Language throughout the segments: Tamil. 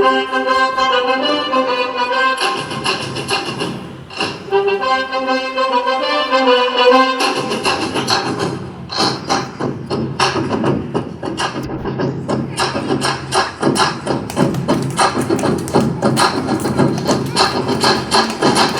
Thank you.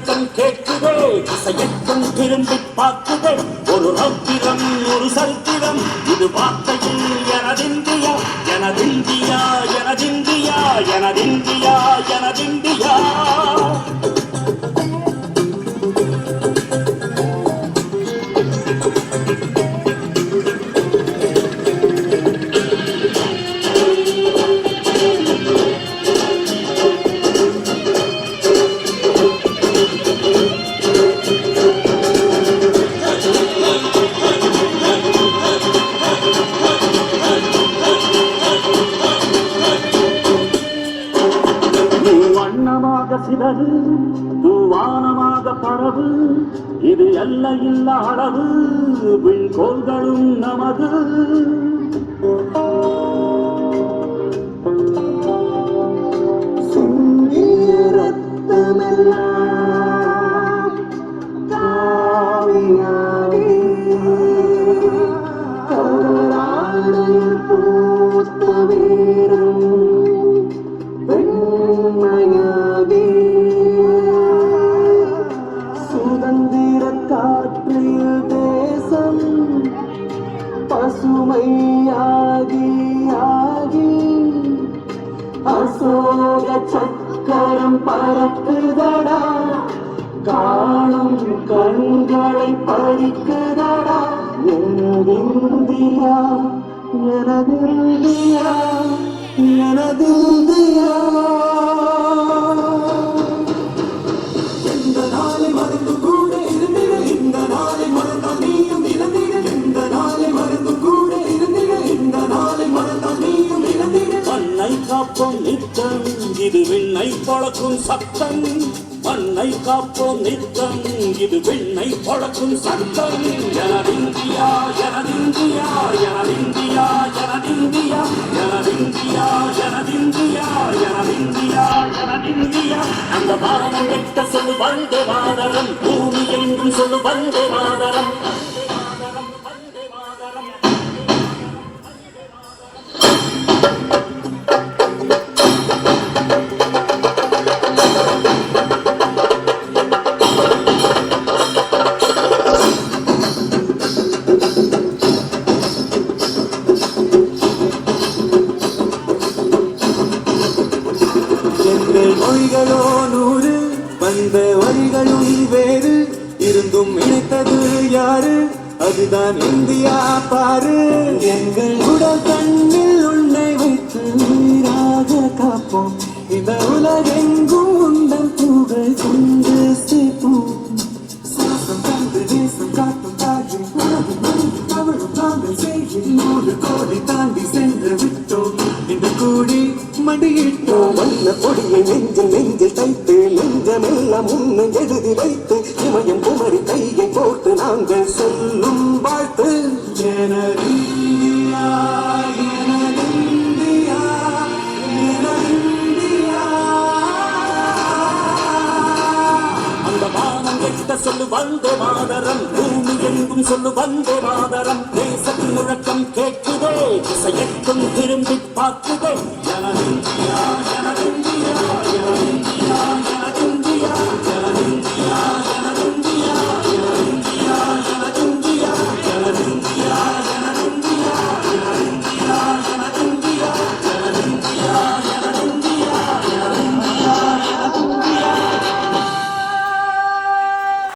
சத்தம் கேட்குதே திசையெட்டும் திரும்பி பார்க்குதே ஒரு ரௌத்திரம் ஒரு சரித்திரம். இது வார்த்தையில் எனதிந்தியா எனதிந்தியா எனதிந்தியா எனதிந்தியா எனதிந்தியா சிதறு தூவானமாக பரவு இது எல்லையில்ல அளவு. விண்கோள்களும் நமது. Thank you. சுதந்திர காற்றில் தேசம் பசுமையாகி ஆகி அசோக சக்கரம் பறக்குதடா காணும் கண்களை பறிக்குதடா எனதிந்தியா எனதிந்தியா எனதிந்தியா. காப்போம் நித்தம். இது விண்ணை பழக்கும் சத்தம். மண்ணை காப்போம் நித்தம். இது விண்ணை பழக்கும் சத்தம். ஜனதிந்தியா ஜனதிந்தியா ஜனதிந்தியா ஜனதிந்தியா ஜனதிந்தியா ஜனதிந்தியா ஜனதிந்தியா ஜனதிந்தியா அந்த வானம் வெட்ட சொல்லு வந்தே மாதரம். பூமி எங்கும் சொல்லு வந்தே மாதரம். வரிகளோ நூறு வந்த வரிகளும் வேறு. இருந்தும் இணைத்தது யாரு? அதுதான் இந்தியா பாரு. எங்கள் உடல் கண்ணில் உன்னை வைத்து உயிராக காப்போம். இந்த உலகெங்கும் நெஞ்சில் நெஞ்சில் தைத்து நெஞ்சமெல்லாம் முன்னு எழுதி வைத்து இமயம் குமரி கையை போட்டு நாங்கள் சொல்லும் வாழ்த்து. எனதிந்தியா சொல்லு வந்தே மாதரம். பூமி எங்கும் சொல்லு வந்தே மாதரம். தேசத்தின் முழக்கம் கேட்குதே திசையெட்டும் திரும்பி பார்க்குதே.